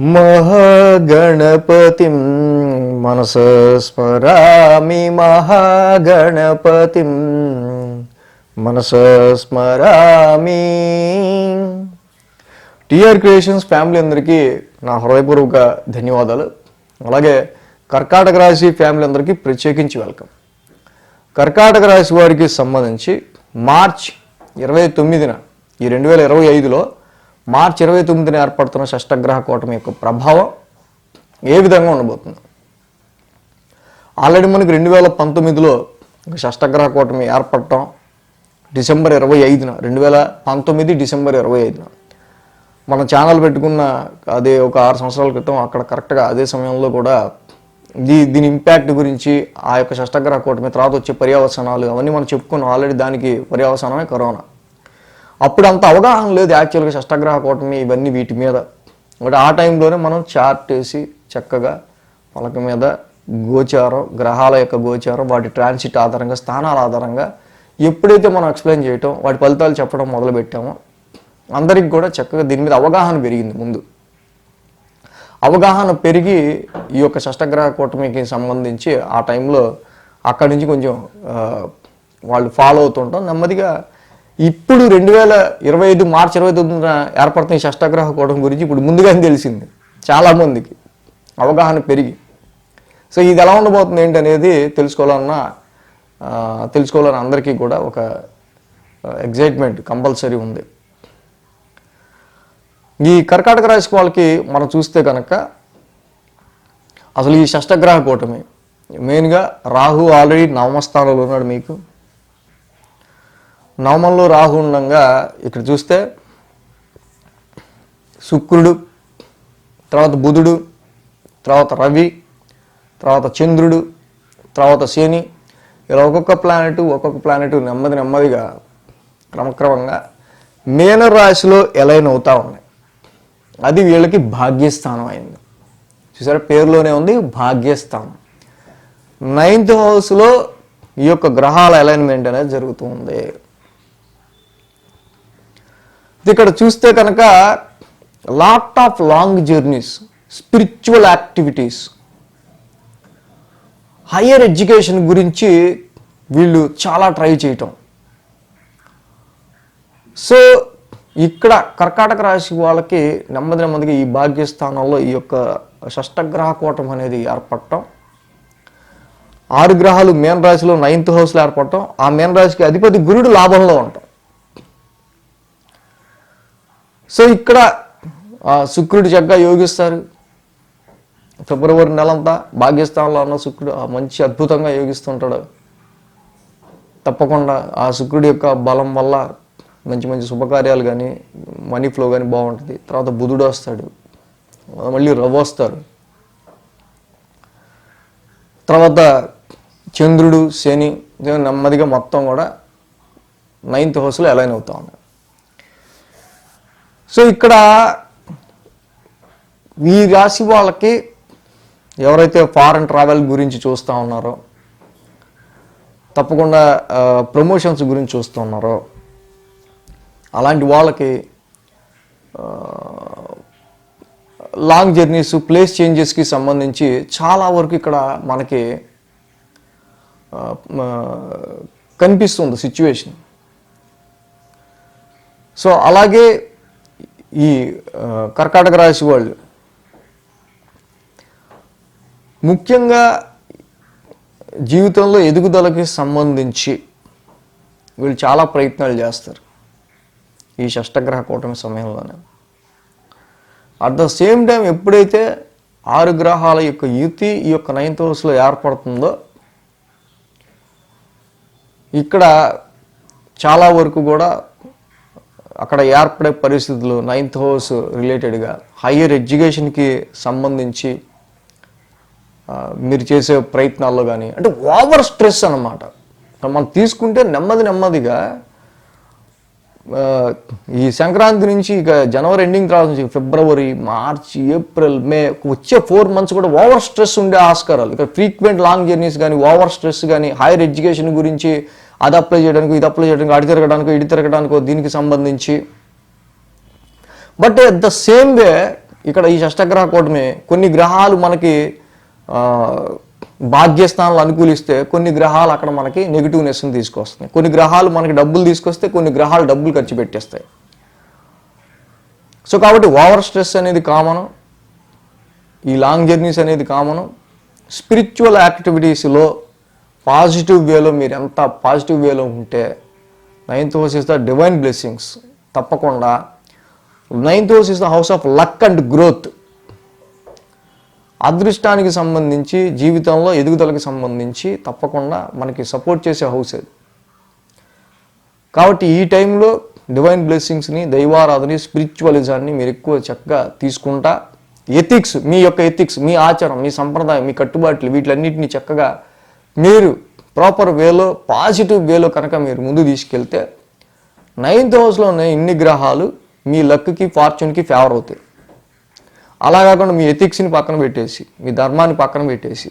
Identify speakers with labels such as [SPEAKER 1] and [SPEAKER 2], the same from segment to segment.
[SPEAKER 1] మహాగణపతి మనస స్మరామి మహాగణపతి మనస స్మరామి. టిఆర్ క్రియేషన్స్ ఫ్యామిలీ అందరికీ నా హృదయపూర్వక ధన్యవాదాలు. అలాగే కర్కాటక రాశి ఫ్యామిలీ అందరికీ ప్రత్యేకించి వెల్కమ్. కర్కాటక రాశి వారికి సంబంధించి మార్చ్ ఇరవై తొమ్మిదిన ఈ రెండు వేల ఇరవై ఐదులో మార్చి ఇరవై తొమ్మిదిన ఏర్పడుతున్న షష్టగ్రహ కూటమి యొక్క ప్రభావం ఏ విధంగా ఉండబోతుంది? ఆల్రెడీ మనకి రెండు వేల పంతొమ్మిదిలో షష్టగ్రహ కూటమి ఏర్పడటం డిసెంబర్ ఇరవై ఐదున రెండు వేల పంతొమ్మిది డిసెంబర్ ఇరవై ఐదున. మన ఛానల్ పెట్టుకున్న అదే ఒక ఆరు సంవత్సరాల క్రితం అక్కడ కరెక్ట్గా అదే సమయంలో కూడా దీ దీని ఇంపాక్ట్ గురించి ఆ యొక్క షష్టగ్రహ కూటమి తర్వాత వచ్చే పర్యావసనాలు అవన్నీ మనం చెప్పుకున్నాం. ఆల్రెడీ దానికి పర్యావసనమే కరోనా. అప్పుడు అంత అవగాహన లేదు యాక్చువల్గా షష్టగ్రహ కూటమి ఇవన్నీ వీటి మీద. బట్ ఆ టైంలోనే మనం చార్ట్ వేసి చక్కగా పలక మీద గోచారం గ్రహాల యొక్క గోచారం వాటి ట్రాన్సిట్ ఆధారంగా స్థానాల ఆధారంగా ఎప్పుడైతే మనం ఎక్స్ప్లెయిన్ చేయటం వాటి ఫలితాలు చెప్పడం మొదలు పెట్టామో అందరికి కూడా చక్కగా దీని మీద అవగాహన పెరిగింది ముందు. అవగాహన పెరిగి ఈ యొక్క షష్టగ్రహ కూటమికి సంబంధించి ఆ టైంలో అక్కడి నుంచి కొంచెం వాళ్ళు ఫాలో అవుతుంటాం. నెమ్మదిగా ఇప్పుడు రెండు వేల ఇరవై ఐదు మార్చి ఇరవై తొమ్మిదిన ఏర్పడుతున్న షష్టాగ్రహ షష్టగ్రహ గురించి ఇప్పుడు ముందుగానే తెలిసింది. చాలామందికి అవగాహన పెరిగి. సో ఇది ఎలా ఉండబోతుంది ఏంటి అనేది తెలుసుకోవాలన్న తెలుసుకోవాలని అందరికీ కూడా ఒక ఎగ్జైట్మెంట్ కంపల్సరీ ఉంది. ఈ కర్కాటక రాశి వాళ్ళకి మనం చూస్తే కనుక అసలు ఈ షష్టగ్రహ కూటమి మెయిన్గా రాహు ఆల్రెడీ నవమ స్థానంలో ఉన్నాడు మీకు. నవమంలో రాహు ఉండగా ఇక్కడ చూస్తే శుక్రుడు తర్వాత బుధుడు తర్వాత రవి తర్వాత చంద్రుడు తర్వాత శని. ఇలా ఒక్కొక్క ప్లానెట్ ఒక్కొక్క ప్లానెట్ నెమ్మది నెమ్మదిగా క్రమక్రమంగా మీన రాశిలో ఎలైన్ అవుతా ఉన్నాయి. అది వీళ్ళకి భాగ్యస్థానం అయింది. చూసారా పేరులోనే ఉంది భాగ్యస్థానం. నైన్త్ హౌస్లో ఈ యొక్క గ్రహాల అలైన్మెంట్ అనేది జరుగుతుంది ఇక్కడ చూస్తే కనుక lot of long journeys spiritual activities higher education గురించి వీళ్ళు చాలా ట్రై చేయటం. సో ఇక్కడ కర్కాటక రాశి వాళ్ళకి నెమ్మది నెమ్మదిగా ఈ భాగ్యస్థానంలో ఈ యొక్క షష్టగ్రహ కూటం అనేది ఏర్పడటం. ఆరు గ్రహాలు మేన రాశిలో నైన్త్ హౌస్లో ఏర్పడటం. ఆ మేన రాశికి అధిపతి గురుడు లాభంలో ఉంటాం సో ఇక్కడ ఆ, శుక్రుడు చక్కగా యోగిస్తారు. ఫిబ్రవరి నెలంతా భాగ్యస్థానంలో ఉన్న శుక్రుడు మంచి అద్భుతంగా యోగిస్తుంటాడు. తప్పకుండా ఆ శుక్రుడి యొక్క బలం వల్ల మంచి మంచి శుభకార్యాలు కానీ మనీ ఫ్లో కానీ బాగుంటుంది. తర్వాత బుధుడు వస్తాడు. మళ్ళీ రవ్వ వస్తారు తర్వాత చంద్రుడు శని నెమ్మదిగా మొత్తం కూడా నైన్త్ హౌస్లో అలైన్ అవుతా ఉన్నాయి సో ఇక్కడ ఈ రాశి వాళ్ళకి ఎవరైతే ఫారెన్ ట్రావెల్ గురించి చూస్తూ ఉన్నారో తప్పకుండా ప్రమోషన్స్ గురించి చూస్తూ ఉన్నారో అలాంటి వాళ్ళకి లాంగ్ జర్నీస్ ప్లేస్ చేంజెస్కి సంబంధించి చాలా వరకు ఇక్కడ మనకి కనిపిస్తుంది సిచ్యువేషన్ సో అలాగే ఈ కర్కాటక రాశి వాళ్ళు. ముఖ్యంగా జీవితంలో ఎదుగుదలకి సంబంధించి వీళ్ళు చాలా ప్రయత్నాలు చేస్తారు ఈ షష్టగ్రహ కూటమి సమయంలోనే. అట్ ద సేమ్ టైం ఎప్పుడైతే ఆరు గ్రహాల యొక్క యుతి ఈ యొక్క నైన్త్ హౌస్లో ఏర్పడుతుందో ఇక్కడ చాలా వరకు కూడా అక్కడ ఏర్పడే పరిస్థితులు నైన్త్ హౌస్ రిలేటెడ్గా హయ్యర్ ఎడ్యుకేషన్కి సంబంధించి మీరు చేసే ప్రయత్నాల్లో కానీ అంటే ఓవర్ స్ట్రెస్ అన్నమాట. మనం తీసుకుంటే నెమ్మది నెమ్మదిగా ఈ సంక్రాంతి నుంచి ఇక జనవరి ఎండింగ్ తర్వాత నుంచి ఫిబ్రవరి మార్చ్ ఏప్రిల్ మే వచ్చే ఫోర్ మంత్స్ కూడా ఓవర్ స్ట్రెస్ ఉండే ఆస్కారాలు. ఇక ఫ్రీక్వెంట్ లాంగ్ జర్నీస్ కానీ ఓవర్ స్ట్రెస్ కానీ హైయర్ ఎడ్యుకేషన్ గురించి అది అప్లై చేయడానికి ఇది అప్లై చేయడానికి అడి తిరగడానికో ఇడి తిరగడానికో దీనికి సంబంధించి. బట్ ద సేమ్ వే ఇక్కడ ఈ షష్టగ్రహ కూటమి కొన్ని గ్రహాలు మనకి భాగ్యస్థానాలు అనుకూలిస్తే కొన్ని గ్రహాలు అక్కడ మనకి నెగిటివ్నెస్ని తీసుకొస్తున్నాయి. కొన్ని గ్రహాలు మనకి డబ్బులు తీసుకొస్తే కొన్ని గ్రహాలు డబ్బులు ఖర్చు పెట్టేస్తాయి. సో కాబట్టి ఓవర్ స్ట్రెస్ అనేది కామన్. ఈ లాంగ్ జర్నీస్ అనేది కామను. స్పిరిచువల్ యాక్టివిటీస్లో పాజిటివ్ వేలో మీరు ఎంత పాజిటివ్ వేలో ఉంటే ninth house is the divine blessings తప్పకుండా. Ninth house is the house of luck and growth అదృష్టానికి సంబంధించి జీవితంలో ఎదుగుదలకు సంబంధించి తప్పకుండా మనకి సపోర్ట్ చేసే హౌస్ అది కాబట్టి ఈ టైంలో డివైన్ బ్లెస్సింగ్స్ని దైవారాధని స్పిరిచువలిజాన్ని మీరు ఎక్కువ చక్కగా తీసుకుంటా ఎథిక్స్ మీ యొక్క ఎథిక్స్ మీ ఆచారం మీ సంప్రదాయం మీ కట్టుబాట్లు వీటిలన్నింటినీ చక్కగా మీరు ప్రాపర్ వేలో పాజిటివ్ వేలో కనుక మీరు ముందు తీసుకెళ్తే నైన్త్ హౌస్లో ఉన్న ఇన్ని గ్రహాలు మీ లక్కి ఫార్చ్యూన్కి ఫేవర్ అవుతాయి. అలా కాకుండా మీ ఎథిక్స్ని పక్కన పెట్టేసి మీ ధర్మాన్ని పక్కన పెట్టేసి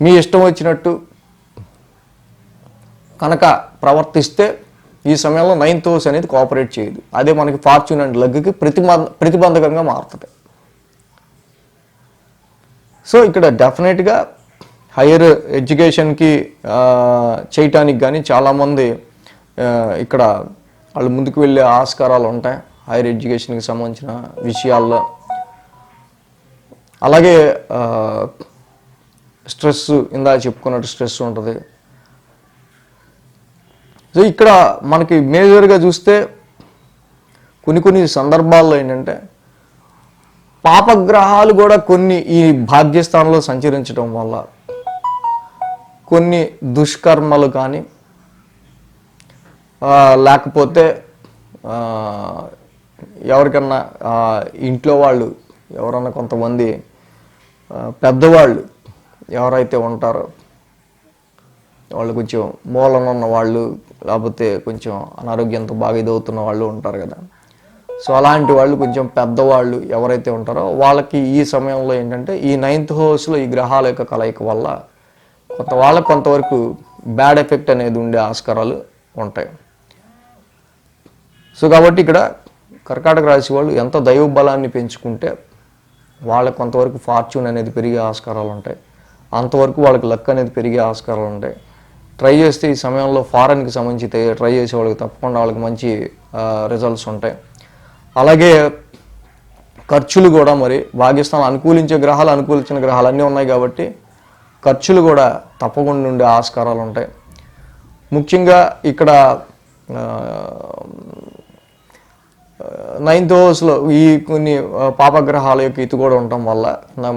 [SPEAKER 1] మీ ఇష్టం వచ్చినట్టు కనుక ప్రవర్తిస్తే ఈ సమయంలో నైన్త్ హౌస్ అనేది కోఆపరేట్ చేయదు. అదే మనకి ఫార్చ్యూన్ అండ్ లగ్కి ప్రతిబంధ ప్రతిబంధకంగా మారుతుంది. సో ఇక్కడ డెఫినెట్గా హైయర్ ఎడ్యుకేషన్కి చేయటానికి కానీ చాలామంది ఇక్కడ వాళ్ళు ముందుకు వెళ్ళే ఆస్కారాలు ఉంటాయి. హైయర్ ఎడ్యుకేషన్కి సంబంధించిన విషయాల్లో. అలాగే స్ట్రెస్ ఇందా చెప్పుకున్నట్టు స్ట్రెస్ ఉంటుంది. సో ఇక్కడ మనకి మేజర్గా చూస్తే కొన్ని కొన్ని సందర్భాల్లో ఏంటంటే పాపగ్రహాలు కూడా కొన్ని ఈ భాగ్యస్థానంలో సంచరించడం వల్ల కొన్ని దుష్కర్మలు కానీ లేకపోతే ఎవరికన్నా ఇంట్లో వాళ్ళు ఎవరన్నా కొంతమంది పెద్దవాళ్ళు ఎవరైతే ఉంటారో వాళ్ళు కొంచెం మూలన ఉన్న వాళ్ళు లేకపోతే కొంచెం అనారోగ్యంతో బాగా ఇదవుతున్న వాళ్ళు ఉంటారు కదా. సో అలాంటి వాళ్ళు కొంచెం పెద్దవాళ్ళు ఎవరైతే ఉంటారో వాళ్ళకి ఈ సమయంలో ఏంటంటే ఈ నైన్త్ హౌస్లో ఈ గ్రహాల యొక్క కలయిక వల్ల కొంత వాళ్ళకి కొంతవరకు బ్యాడ్ ఎఫెక్ట్ అనేది ఉండే ఆస్కారాలు ఉంటాయి. సో కాబట్టి ఇక్కడ కర్కాటక రాశి వాళ్ళు ఎంత దైవ బలాన్ని పెంచుకుంటే వాళ్ళకి కొంతవరకు ఫార్చ్యూన్ అనేది పెరిగే ఆస్కారాలు ఉంటాయి. అంతవరకు వాళ్ళకి లక్ అనేది పెరిగే ఆస్కారాలు ఉంటాయి. ట్రై చేస్తే ఈ సమయంలో ఫారెన్కి సంబంధించి ట్రై చేసే వాళ్ళకి తప్పకుండా వాళ్ళకి మంచి రిజల్ట్స్ ఉంటాయి. అలాగే ఖర్చులు కూడా మరి భాగ్యస్థానం అనుకూలించే గ్రహాలు అనుకూలించిన గ్రహాలు అన్నీ ఉన్నాయి కాబట్టి ఖర్చులు కూడా తప్పకుండా ఉండే ఆస్కారాలు ఉంటాయి. ముఖ్యంగా ఇక్కడ నైన్త్ హౌస్లో ఈ కొన్ని పాపగ్రహాల యొక్క ఇది కూడా ఉండటం వల్ల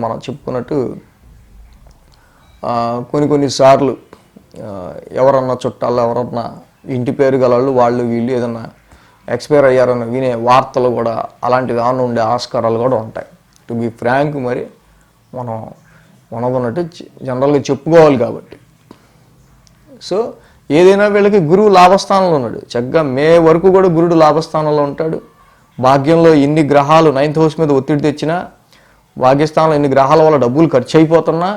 [SPEAKER 1] మనం చెప్పుకున్నట్టు కొన్ని కొన్ని సార్లు ఎవరన్నా చుట్టాలు ఎవరన్నా ఇంటి పేరు గలవాళ్ళు వాళ్ళు వీళ్ళు ఏదన్నా ఎక్స్పైర్ అయ్యారని వినే వార్తలు కూడా అలాంటివి ఆన్ ఉండే ఆస్కారాలు కూడా ఉంటాయి. టు బి ఫ్రాంక్ మరి మనం మనకున్నట్టు జనరల్గా చెప్పుకోవాలి కాబట్టి. సో ఏదైనా వీళ్ళకి గురువు లాభస్థానంలో ఉన్నాడు. చక్కగా మే వరకు కూడా గురుడు లాభస్థానంలో ఉంటాడు. భాగ్యంలో ఎన్ని గ్రహాలు నైన్త్ హౌస్ మీద ఒత్తిడి తెచ్చినా భాగ్యస్థానంలో ఎన్ని గ్రహాల వల్ల డబ్బులు ఖర్చు అయిపోతున్నా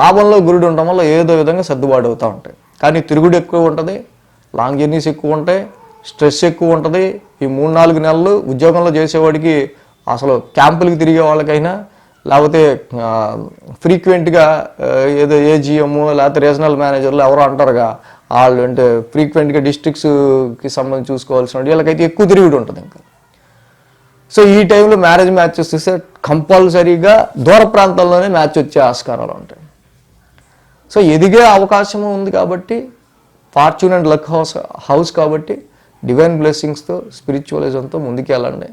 [SPEAKER 1] లాభంలో గురుడు ఉండడం వల్ల ఏదో విధంగా సర్దుబాటు అవుతూ ఉంటాయి. కానీ తిరుగుడు ఎక్కువ ఉంటుంది లాంగ్ జర్నీస్ ఎక్కువ ఉంటాయి స్ట్రెస్ ఎక్కువ ఉంటుంది. ఈ మూడు నాలుగు నెలలు ఉద్యోగంలో చేసేవాడికి అసలు క్యాంపులకు తిరిగే వాళ్ళకైనా లేకపోతే ఫ్రీక్వెంట్గా ఏదో ఏజిఎము లేకపోతే రీజనల్ మేనేజర్లు ఎవరో అంటారుగా వాళ్ళు అంటే ఫ్రీక్వెంట్గా డిస్ట్రిక్ట్స్కి సంబంధించి చూసుకోవాల్సిన వీళ్ళకైతే ఎక్కువ తిరుగుడు ఉంటుంది ఇంకా. సో ఈ టైంలో మ్యారేజ్ మ్యాచెస్ చూస్తే కంపల్సరీగా దూర ప్రాంతాల్లోనే మ్యాచ్ వచ్చే ఆస్కారాలు ఉంటాయి. సో ఎదిగే అవకాశం ఉంది కాబట్టి fortune and luck house house కాబట్టి డివైన్ బ్లెస్సింగ్స్తో స్పిరిచువలిజంతో ముందుకెళ్ళండి.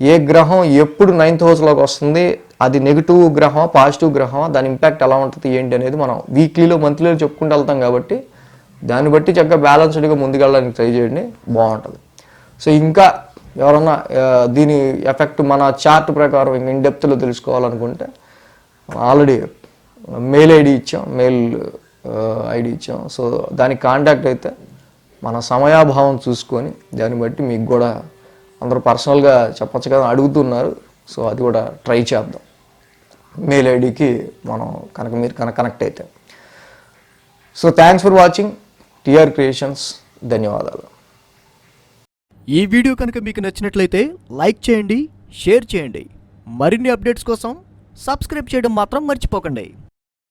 [SPEAKER 1] ఏ గ్రహం ఎప్పుడు నైన్త్ హౌస్లోకి వస్తుంది అది నెగిటివ్ గ్రహం పాజిటివ్ గ్రహం దాని ఇంపాక్ట్ ఎలా ఉంటుంది ఏంటి అనేది మనం వీక్లీలో మంత్లీలో చెప్పుకుంటూ వెళ్తాం కాబట్టి దాన్ని బట్టి చక్కగా బ్యాలెన్స్డ్గా ముందుకెళ్ళడానికి ట్రై చేయండి బాగుంటుంది. సో ఇంకా ఎవరన్నా దీని ఎఫెక్ట్ మన చార్ట్ ప్రకారం ఇంకా ఇన్ డెప్త్లో తెలుసుకోవాలనుకుంటే ఆల్రెడీ మెయిల్ ఐడి ఇచ్చాం మెయిల్ ఐడి ఇచ్చాం. సో దానికి కాంటాక్ట్ అయితే మన సమయాభావం చూసుకొని దాన్ని బట్టి మీకు కూడా అందరూ పర్సనల్గా చెప్పచ్చు కదా అడుగుతున్నారు. సో అది కూడా ట్రై చేద్దాం. మెయిల్ ఐడికి మనం కనుక మీరు కనుక కనెక్ట్ అయితే. So thanks for watching. TR creations ధన్యవాదాలు.
[SPEAKER 2] ఈ వీడియో కనుక మీకు నచ్చినట్లయితే లైక్ చేయండి షేర్ చేయండి. మరిన్ని అప్డేట్స్ కోసం సబ్స్క్రైబ్ చేయడం మాత్రం మర్చిపోకండి.